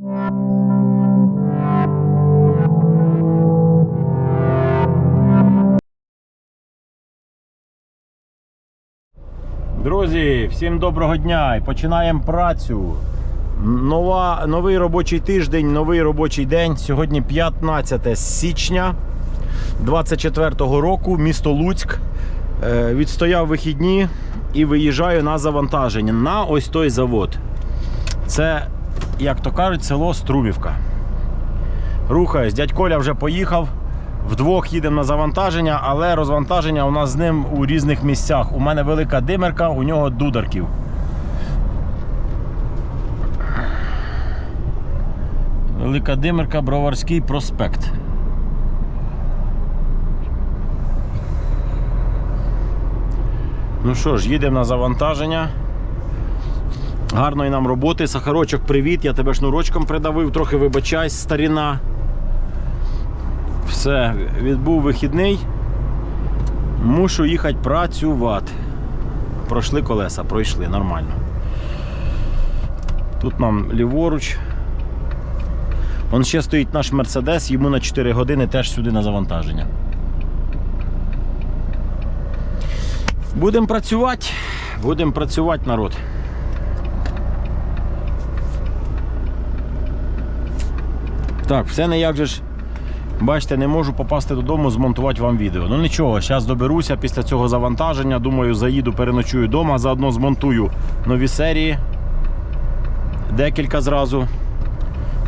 Друзі, всім доброго дня і починаємо працю. Нова, новий робочий тиждень, новий робочий день. Сьогодні 15 січня 24-го року, місто Луцьк. Е, Відстояв вихідні і виїжджаю на завантаження на ось той завод. Це, як то кажуть, село Струмівка. Рухаюсь, дядь Коля вже поїхав. Вдвох їдемо на завантаження, але розвантаження у нас з ним у різних місцях. У мене велика димерка, у нього дударків. Велика димерка, Броварський проспект. Ну що ж, їдемо на завантаження. Гарної нам роботи. Сахарочок, привіт. Я тебе шнурочком придавив, трохи вибачайся, старіна. Все, відбув вихідний. Мушу їхати працювати. Пройшли колеса, пройшли нормально. Тут нам ліворуч. Вон ще стоїть наш Мерседес, йому на 4 години теж сюди на завантаження. Будемо працювати. Будемо працювати, народ. Так, все ніяк же ж. Бачите, не можу попасти додому, змонтувати вам відео. Ну нічого, зараз доберуся після цього завантаження. Думаю, заїду, переночую вдома, заодно змонтую нові серії. Декілька зразу.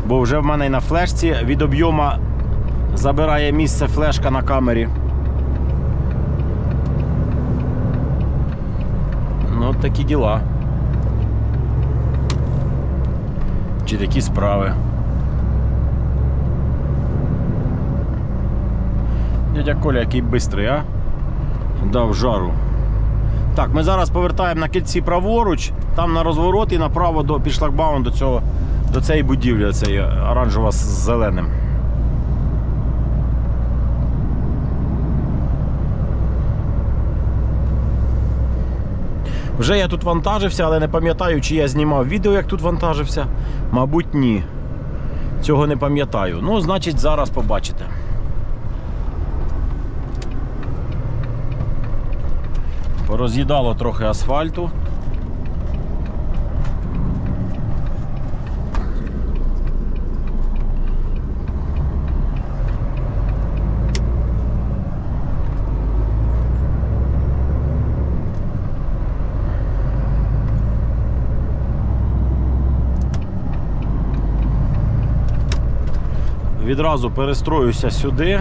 Бо вже в мене і на флешці від об'єма забирає місце флешка на камері. Ну, от такі діла. Чи такі справи. Дядя Коля, який бистрий, а? Дав жару. Так, ми зараз повертаємо на кільці праворуч, там на розворот і направо до під шлагбаум до цього, до цієї будівлі, цієї оранжева з зеленим. Вже я тут вантажився, але не пам'ятаю, чи я знімав відео, як тут вантажився. Мабуть, ні. Цього не пам'ятаю. Ну, значить, зараз побачите. Пороз'їдало трохи асфальту. Відразу перестроюся сюди.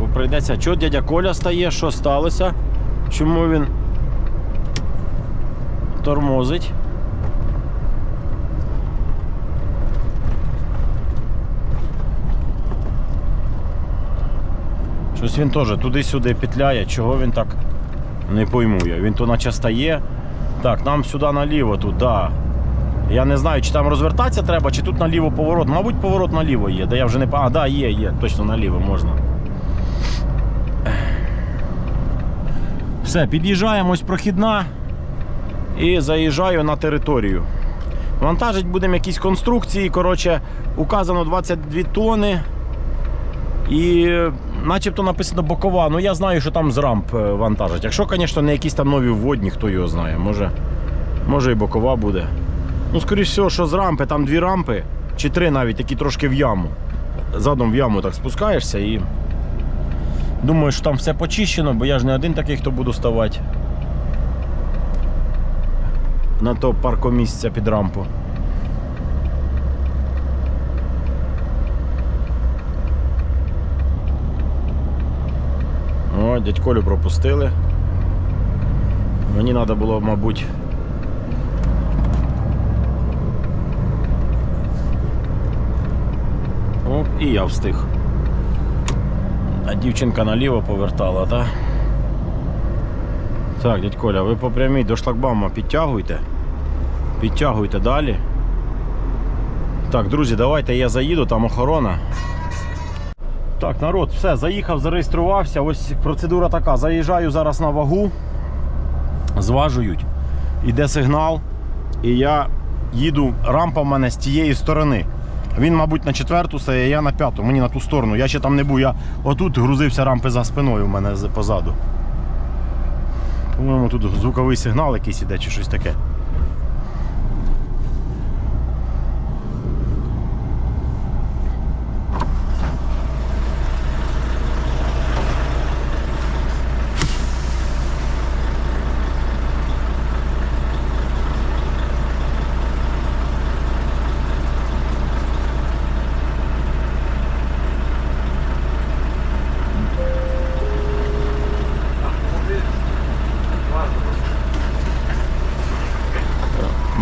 Бо прийдеться, що дядя Коля стає, що сталося? Чому він тормозить? Щось він теж туди-сюди петляє, чого він так не пойму я. Він то наче стає. Так, нам сюди наліво тут, да. Я не знаю, чи там розвертатися треба, чи тут наліво поворот. Мабуть, поворот наліво є. Да я вже не А, да, є, є, точно наліво можна. Все, під'їжджаємо ось прохідна і заїжджаю на територію. Вантажить будемо якісь конструкції. Коротше, указано 22 тони. І начебто написано бокова. Ну я знаю, що там з рамп е, вантажать. Якщо, звісно, не якісь там нові вводні, хто його знає. Може, може і бокова буде. Ну, скоріш всього, що з рампи, там дві рампи, чи три навіть, які трошки в яму. Задом в яму так спускаєшся і. Думаю, що там все почищено, бо я ж не один такий, хто буду ставати. На то паркомісця під рампу. О, дядь Колю пропустили. Мені треба було, мабуть. Оп, і я встиг. А дівчинка наліво повертала, так? Так, дядь Коля, ви по прямій до шлагбаума підтягуйте. Підтягуйте далі. Так, друзі, давайте я заїду, там охорона. Так, народ, все, заїхав, зареєструвався. Ось процедура така. Заїжджаю зараз на вагу, зважують. Іде сигнал. і я їду, рампа в мене з тієї сторони. Він, мабуть, на четверту стає, я на п'яту, мені на ту сторону. Я ще там не був, я отут грузився рампи за спиною у мене позаду. По-моєму, тут звуковий сигнал якийсь іде чи щось таке.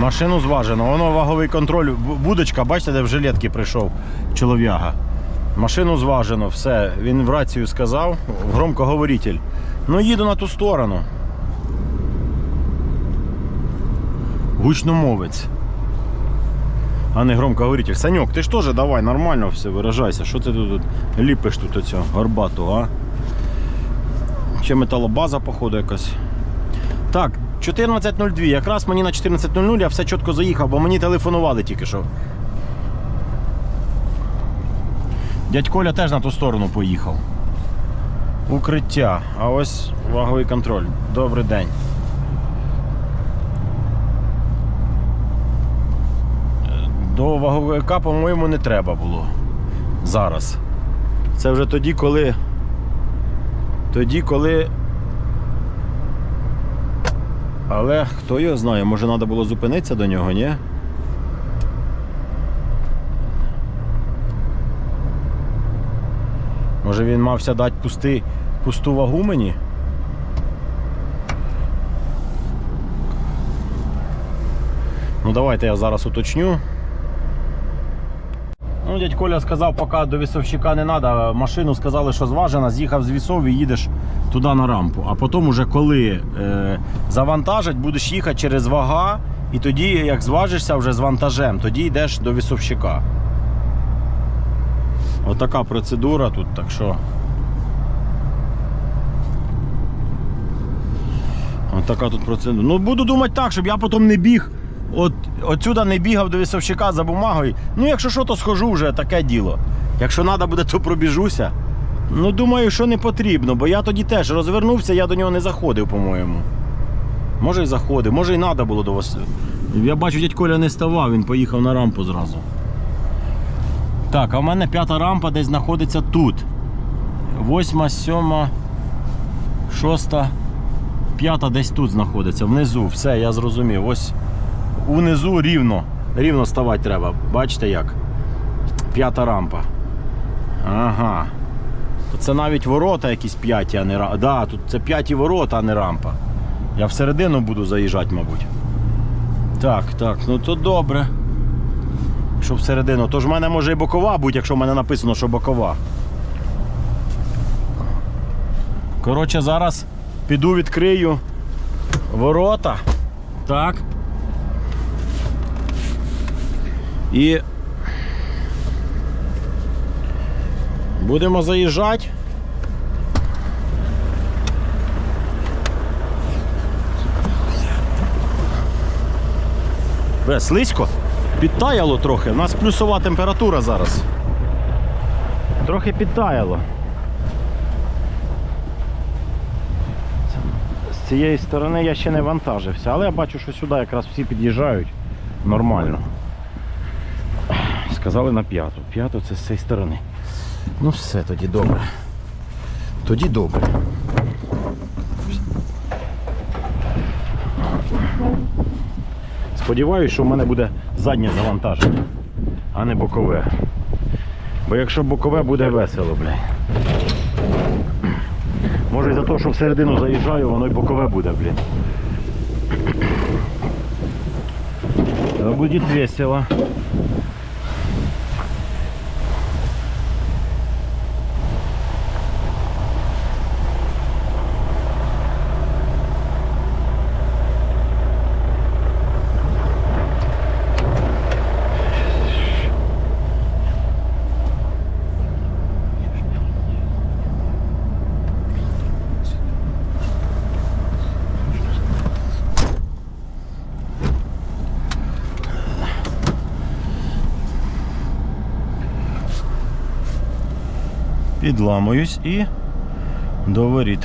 Машину зважено, воно ваговий контроль, будочка, бачите, де в жилетки прийшов чолов'яга. Машину зважено, все. Він в рацію сказав, громкоговоритель. Ну їду на ту сторону. Гучномовець. А не громкоговоритель. Саньок, ти ж теж давай, нормально все виражайся. Що ти тут ліпиш тут оцього горбату, а? Ще металобаза, походу, якась. Так, 14.02. Якраз мені на 14.00 я все чітко заїхав, бо мені телефонували тільки що. Дядь Коля теж на ту сторону поїхав. Укриття. А ось ваговий контроль. Добрий день. До ваговика, по-моєму, не треба було. Зараз. Це вже тоді, коли. Тоді, коли але хто його знає, може треба було зупинитися до нього, ні? Може він мався дати пусти, пусту вагу мені? Ну давайте я зараз уточню. Ну, дядь Коля сказав, поки до вісовщика не треба. Машину сказали, що зважена, з'їхав з вісов і їдеш туди на рампу. А потім, уже коли е, завантажать, будеш їхати через вага, і тоді, як зважишся вже з вантажем, тоді йдеш до вісовщика. Отака процедура тут, так що. Отака тут процедура. Ну буду думати так, щоб я потім не біг. От отсюди не бігав до вісовщика за бумагою. Ну, якщо що, то схожу вже таке діло. Якщо треба буде, то пробіжуся. Ну, думаю, що не потрібно, бо я тоді теж розвернувся, я до нього не заходив, по-моєму. Може і заходив, може і треба було до вас. Я бачу, дядь Коля не ставав, він поїхав на рампу зразу. Так, а в мене п'ята рампа десь знаходиться тут. Восьма, сьома, шоста, п'ята десь тут знаходиться, внизу. Все, я зрозумів. Ось унизу рівно. Рівно ставати треба. Бачите як? П'ята рампа. Ага. Це навіть ворота якісь п'яті, а не рампа. Да, тут це п'яті ворота, а не рампа. Я всередину буду заїжджати, мабуть. Так, так, ну то добре. Що всередину. Тож в мене може і бокова бути, якщо в мене написано, що бокова. Коротше, зараз піду відкрию ворота. Так. І будемо заїжджати. Бе, слизько? Підтаяло трохи. У нас плюсова температура зараз. Трохи підтаяло. З цієї сторони я ще не вантажився, але я бачу, що сюди якраз всі під'їжджають нормально. Сказали на п'яту. П'яту це з цієї сторони. Ну все, тоді добре. Тоді добре. Сподіваюсь, що в мене буде заднє завантаження, а не бокове. Бо якщо бокове буде весело, блядь. Може із-за того, що всередину заїжджаю, воно й бокове буде, блін. Буде весело. Підламуюсь і до воріт.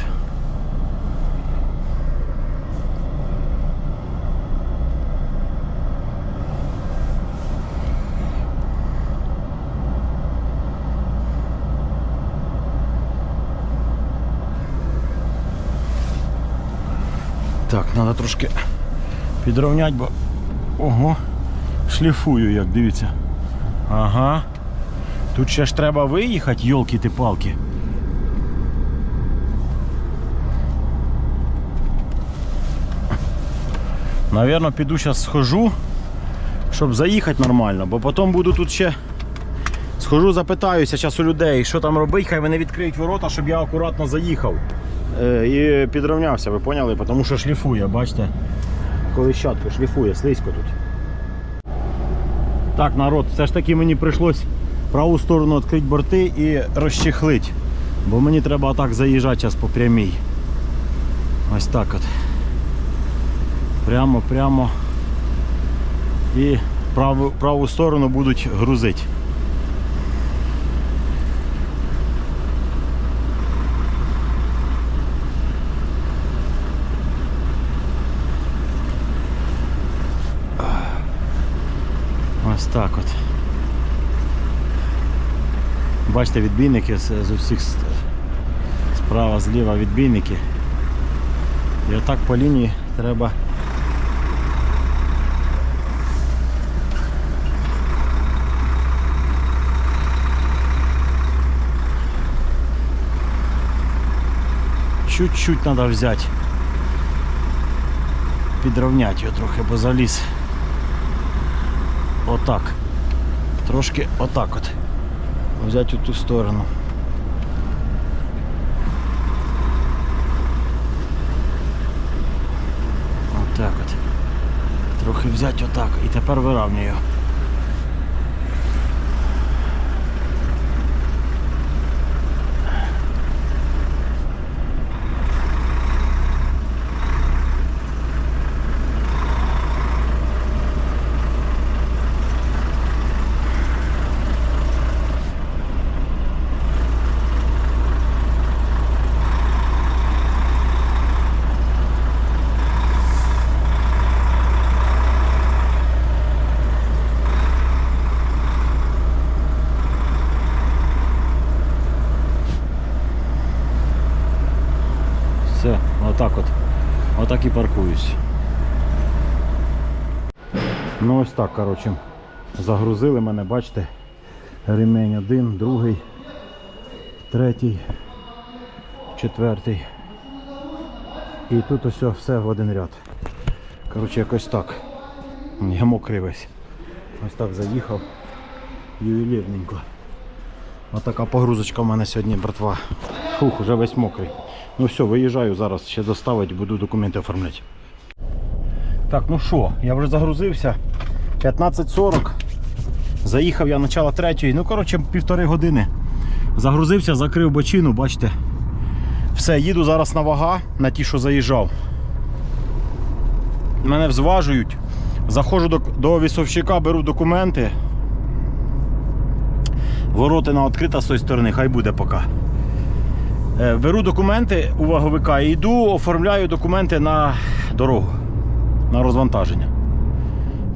Так, треба трошки підровняти, бо ого, шліфую, як дивіться. Ага. Тут ще ж треба виїхати, йолки ти палки. Навірно, піду зараз схожу, щоб заїхати нормально, бо потім буду тут ще. Схожу, запитаюся зараз у людей, що там робити, хай вони відкриють ворота, щоб я акуратно заїхав. Е, і підровнявся, ви поняли? Тому що шліфує, бачите? Колищатку шліфує, слизько тут. Так, народ, все ж таки мені прийшлось праву сторону відкрити борти і розчехлити. Бо мені треба так заїжджати зараз по прямій. Ось так от. Прямо, прямо. І праву, праву сторону будуть грузити. Ось так от. Бачите, відбійники з, усіх справа, зліва відбійники. І отак по лінії треба. Чуть-чуть треба взяти. Підровняти його трохи, бо заліз. Отак. Трошки отак от. Взяти у ту сторону. Отак от. Трохи взяти отак. І тепер вирівнюю. Все, отак от. Отак і паркуюсь. Ну ось так, коротше. Загрузили мене, бачите. Ремень один, другий, третій, четвертий. І тут ось все в один ряд. Коротше, якось так. Я мокрий весь. Ось так заїхав. Ювелірненько. Отака погрузочка в мене сьогодні, братва. Фух, уже весь мокрий. Ну все, виїжджаю зараз, ще доставити, буду документи оформляти. Так, ну що, я вже загрузився. 15.40. Заїхав я начало третьої. Ну, коротше, півтори години. Загрузився, закрив бочину, бачите. Все, їду зараз на вага, на ті, що заїжджав. Мене взважують. Заходжу до, до вісовщика, беру документи. Воротина відкрита з тої сторони, хай буде поки. Е, Беру документи у ваговика і йду, оформляю документи на дорогу, на розвантаження.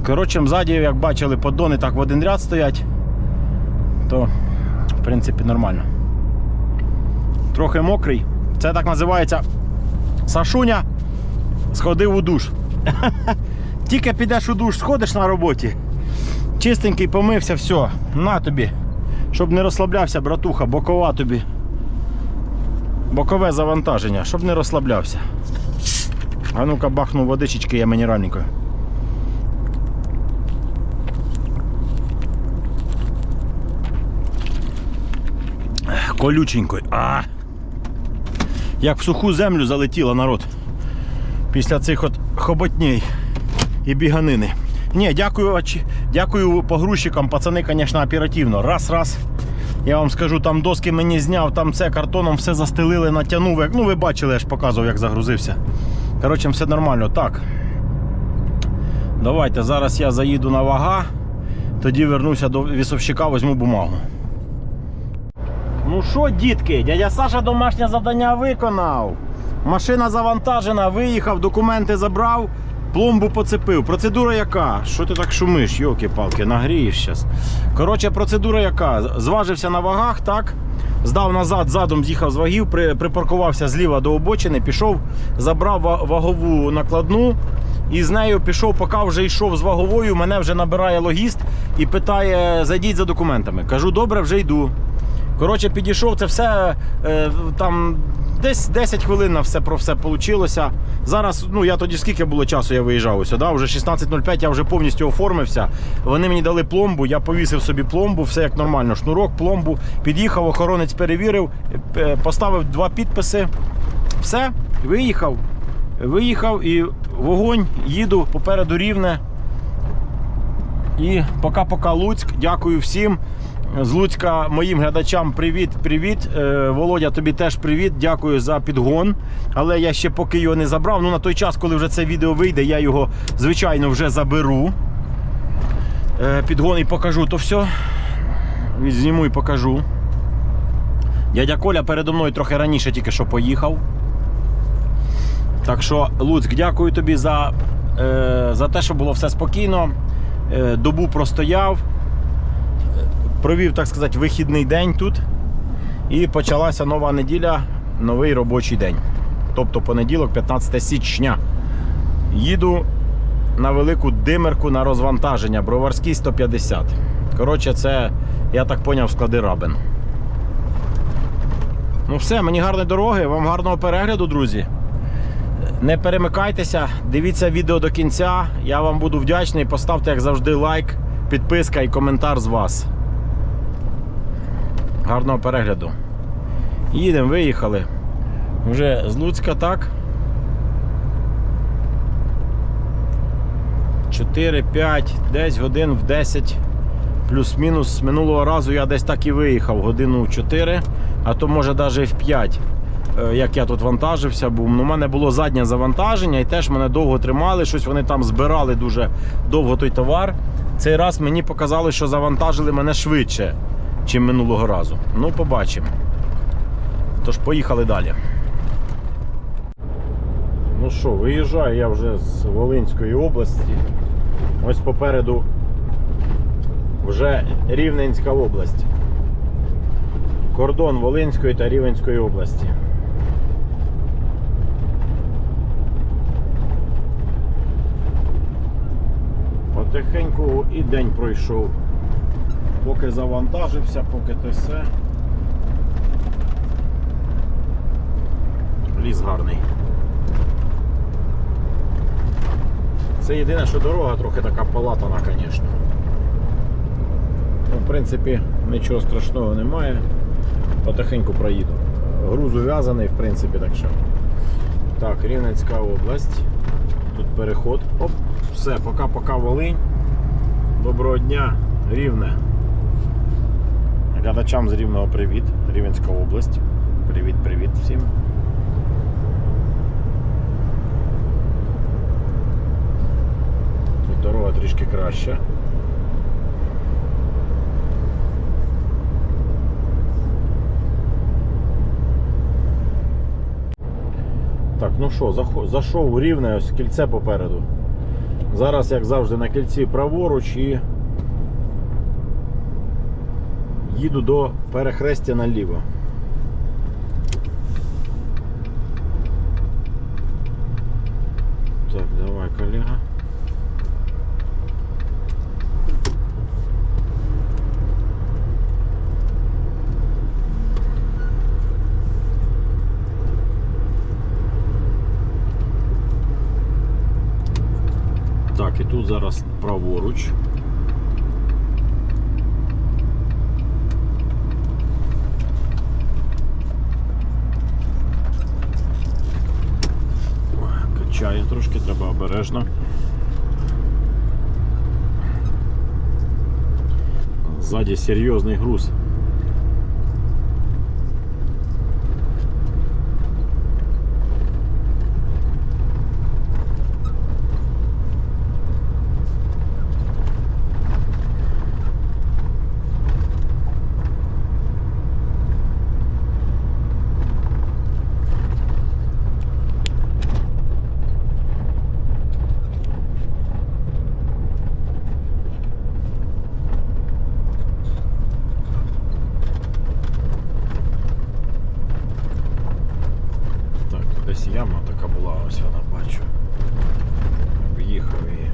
Коротше, ззаді, як бачили, поддони так в один ряд стоять, то в принципі нормально. Трохи мокрий. Це так називається Сашуня сходив у душ. Тільки підеш у душ, сходиш на роботі. Чистенький помився, все, на тобі. Щоб не розслаблявся, братуха, бокова тобі. Бокове завантаження, щоб не розслаблявся. А ну-ка бахну водичечки я мінеральненькою. Колюченькою. А! Як в суху землю залетіло народ. Після цих от хоботній і біганини. Ні, дякую, дякую погрузчикам, пацани, звісно, оперативно. Раз, раз. Я вам скажу, там доски мені зняв, там це картоном все застелили, натягнув. Ну ви бачили, я ж показував, як загрузився. Коротше, все нормально. Так. Давайте, зараз я заїду на вага, тоді вернуся до вісовщика, візьму бумагу. Ну що, дітки, дядя Саша домашнє завдання виконав. Машина завантажена, виїхав, документи забрав, пломбу поцепив. Процедура яка? Що ти так шумиш, йолки-палки, нагрієш зараз. Коротше, процедура яка? Зважився на вагах, так? Здав назад, задом з'їхав з вагів, припаркувався зліва до обочини, пішов, забрав вагову накладну і з нею пішов, поки вже йшов з ваговою. Мене вже набирає логіст і питає: зайдіть за документами. Кажу, добре, вже йду. Коротше, підійшов, це все е, там десь 10 хвилин на все про все вийшло. Зараз, ну я тоді скільки було часу, я виїжджав ось, да? вже 16.05, я вже повністю оформився. Вони мені дали пломбу, я повісив собі пломбу, все як нормально. Шнурок, пломбу, під'їхав, охоронець перевірив, е, поставив два підписи. Все, виїхав. Виїхав і вогонь, їду попереду рівне. І пока-пока Луцьк. Дякую всім. З Луцька моїм глядачам привіт, привіт. Е, Володя, тобі теж привіт. Дякую за підгон. Але я ще поки його не забрав. Ну на той час, коли вже це відео вийде, я його звичайно вже заберу. Е, підгон і покажу то все. Зніму і покажу. Дядя Коля передо мною трохи раніше тільки що поїхав. Так що, Луцьк, дякую тобі за, е, за те, що було все спокійно. Добу простояв, провів, так сказати, вихідний день тут. І почалася нова неділя, новий робочий день. Тобто понеділок, 15 січня. Їду на велику димерку на розвантаження. Броварський 150. Коротше, це, я так поняв, склади рабин. Ну все, мені гарної дороги, вам гарного перегляду, друзі. Не перемикайтеся, дивіться відео до кінця. Я вам буду вдячний. Поставте, як завжди, лайк, підписка і коментар з вас. Гарного перегляду. Їдемо, виїхали. Вже з Луцька, так? 4-5, десь годин в 10. Плюс-мінус. Минулого разу я десь так і виїхав, годину в 4, а то може навіть в 5 е, як я тут вантажився, бо ну, у мене було заднє завантаження і теж мене довго тримали, щось вони там збирали дуже довго той товар. Цей раз мені показали, що завантажили мене швидше, ніж минулого разу. Ну, побачимо. Тож, поїхали далі. Ну що, виїжджаю я вже з Волинської області. Ось попереду вже Рівненська область. Кордон Волинської та Рівненської області. Потихеньку і день пройшов. Поки завантажився, поки те все. Ліс гарний. Це єдине, що дорога трохи така полатана, звісно. Ну, в принципі, нічого страшного немає. Потихеньку проїду. Груз ув'язаний, в принципі, так що. Так, Рівненська область. Тут переход. Оп, все, пока-пока Волинь. Доброго дня, Рівне. Глядачам з Рівного привіт. Рівненська область. Привіт-привіт всім. Тут дорога трішки краща. Так, ну що, зайшов у рівне, ось кільце попереду. Зараз, як завжди, на кільці праворуч і їду до перехрестя наліво. Так, давай, колега. Так, і тут зараз праворуч. Качає трошки, треба обережно. Ззаді серйозний груз. ось вона бачу. Об'їхав її.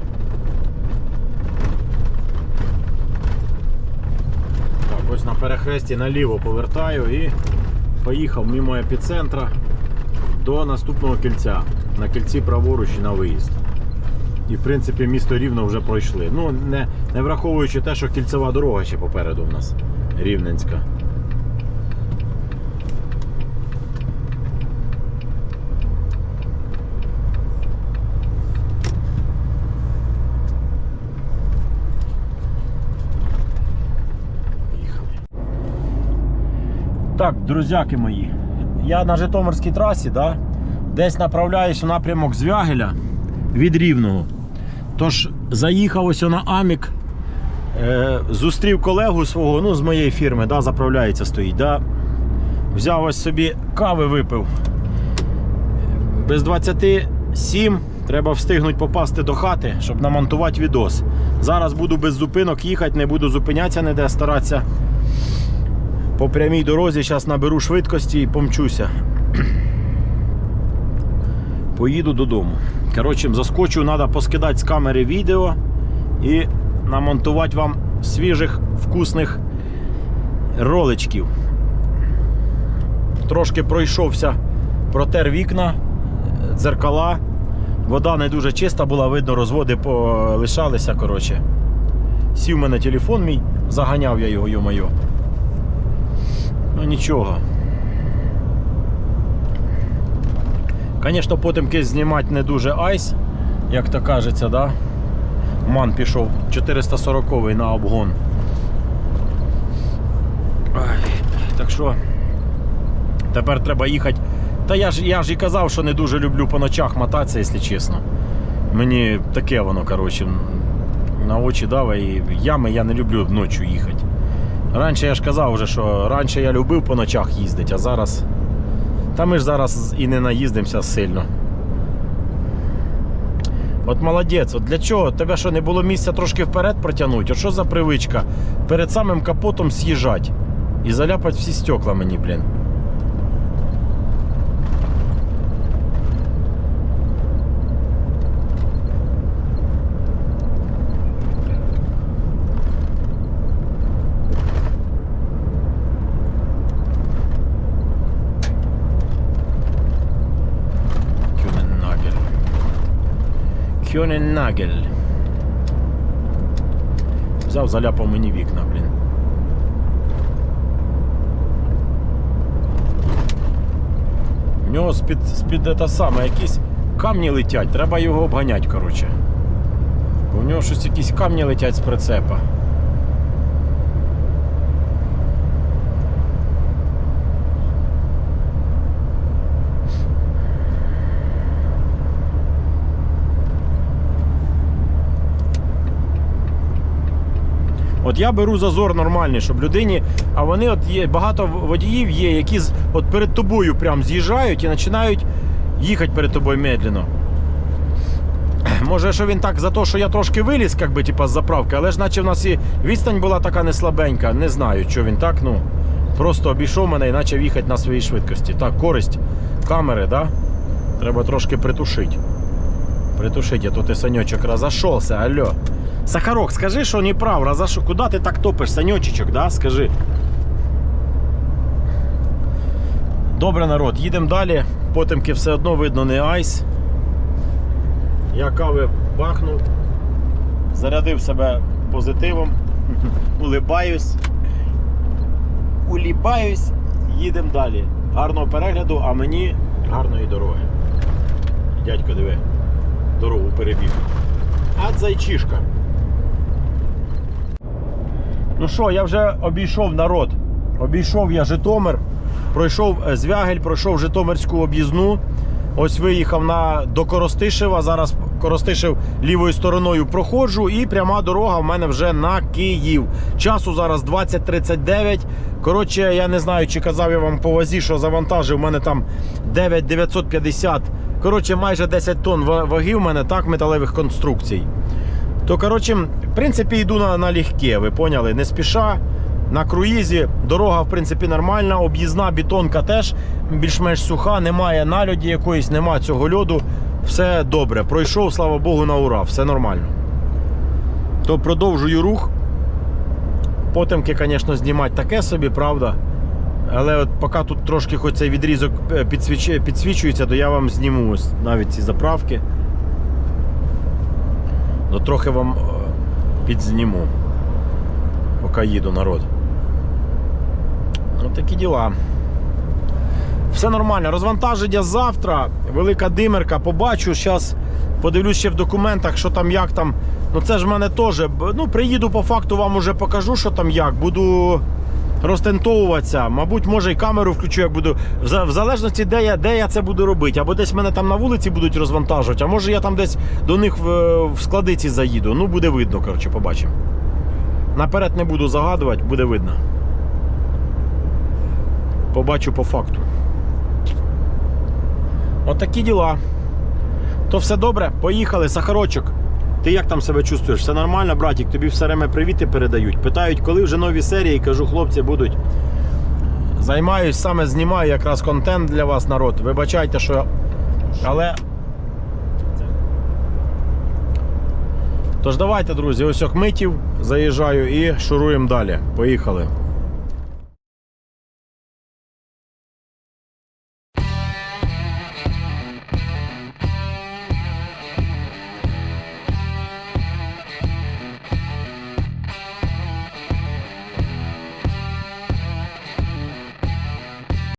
Так, Ось на перехресті наліво повертаю і поїхав мимо епіцентра до наступного кільця. На кільці праворуч і на виїзд. І в принципі місто рівно вже пройшли. Ну, не, не враховуючи те, що кільцева дорога ще попереду в нас рівненська. Друзяки мої, я на Житомирській трасі, да, десь направляюсь у напрямок Звягеля від Рівного. Тож заїхав ось на Амік, е, зустрів колегу свого, ну, з моєї фірми, да, заправляється стоїть. Да, взяв ось собі кави випив. Без 27 треба встигнути попасти до хати, щоб намонтувати відос. Зараз буду без зупинок їхати, не буду зупинятися ніде, старатися по прямій дорозі. Зараз наберу швидкості і помчуся. Поїду додому. Коротше, заскочу, треба поскидати з камери відео і намонтувати вам свіжих вкусних роличків. Трошки пройшовся, протер вікна, дзеркала. Вода не дуже чиста була, видно, розводи полишалися. Коротше. Сів мене телефон мій, заганяв я його, йо-моє. Ну нічого. Звісно, потемки знімати не дуже айс, як то кажеться, да? Ман пішов 440 на обгон. Так що тепер треба їхати. Та я ж, я ж і казав, що не дуже люблю по ночах мотатися, якщо чесно. Мені таке воно, коротше, на очі даве і ями я не люблю ночі їхати. Раніше я ж казав вже, що раніше я любив по ночах їздити, а зараз. Та ми ж зараз і не наїздимося сильно. От молодець, от для чого? Тебе що не було місця трошки вперед протягнути? От що за привичка? Перед самим капотом з'їжджати і заляпати всі стекла мені, блін. Кюненнагель. Взяв, заляпав мені вікна, блін. У нього з-під, з-під те саме, якісь камні летять, треба його обганяти, коротше. Бо в нього щось якісь камні летять з прицепа. От я беру зазор нормальний, щоб людині. А вони от є багато водіїв є, які от перед тобою прям з'їжджають і починають їхати перед тобою медленно. Може, що він так за те, що я трошки виліз, як би, типа, з заправки, але ж наче в нас і відстань була така не слабенька. Не знаю, що він так, ну. Просто обійшов мене і почав їхати на своїй швидкості. Так, користь камери, да? Треба трошки притушити. Притушить, а то ти санечок разошелся, алло. Сахарок, скажи, що не прав, разош... Куда ти так топиш, санечечок, да? Скажи. Добре, народ, їдемо далі. Потемки все одно видно не айс. Я кави бахнув, зарядив себе позитивом, улибаюсь. Улібаюсь, їдемо далі. Гарного перегляду, а мені гарної дороги. Дядько, диви, дорогу перебіг. А зайчишка. Ну що, я вже обійшов народ. Обійшов я Житомир, пройшов е, Звягель, пройшов Житомирську об'їзну. Ось виїхав на, до Коростишева. Зараз Коростишев лівою стороною проходжу, і пряма дорога в мене вже на Київ. Часу зараз 20.39. Коротше, я не знаю, чи казав я вам по вазі, що завантажив. У мене там 9,950. Коротше, майже 10 тонн ваги в мене так металевих конструкцій. То, коротше, в принципі, йду на, на легке, ви поняли? Не спіша. На круїзі дорога, в принципі, нормальна, об'їзна бетонка теж більш-менш суха, немає нальоді якоїсь, немає цього льоду. Все добре. Пройшов, слава Богу, на ура, все нормально. То продовжую рух. Потемки, звісно, знімати таке собі, правда. Але от поки тут трошки хоч цей відрізок е, підсвіч- підсвічується, то я вам зніму ось навіть ці заправки. Ну, трохи вам е, підзніму, поки їду народ. Ось такі діла. Все нормально. Розвантаження завтра. Велика димерка. Побачу. Зараз подивлюсь ще в документах, що там, як там. Ну це ж в мене теж. Ну, приїду по факту, вам уже покажу, що там як. Буду розтентовуватися. Мабуть, може і камеру включу, як буду. В залежності, де я, де я це буду робити. Або десь мене там на вулиці будуть розвантажувати, а може я там десь до них в, в складиці заїду. Ну, буде видно, коротше, побачимо. Наперед не буду загадувати, буде видно. Побачу по факту. Отакі діла. То все добре, поїхали, Сахарочок. Ти як там себе чувствуєш? Все нормально, братик? Тобі все время привіти передають. Питають, коли вже нові серії, кажу, хлопці будуть. Займаюсь, саме знімаю якраз контент для вас, народ. Вибачайте, що. Але. Тож давайте, друзі, ось Охмитів, заїжджаю і шуруємо далі. Поїхали.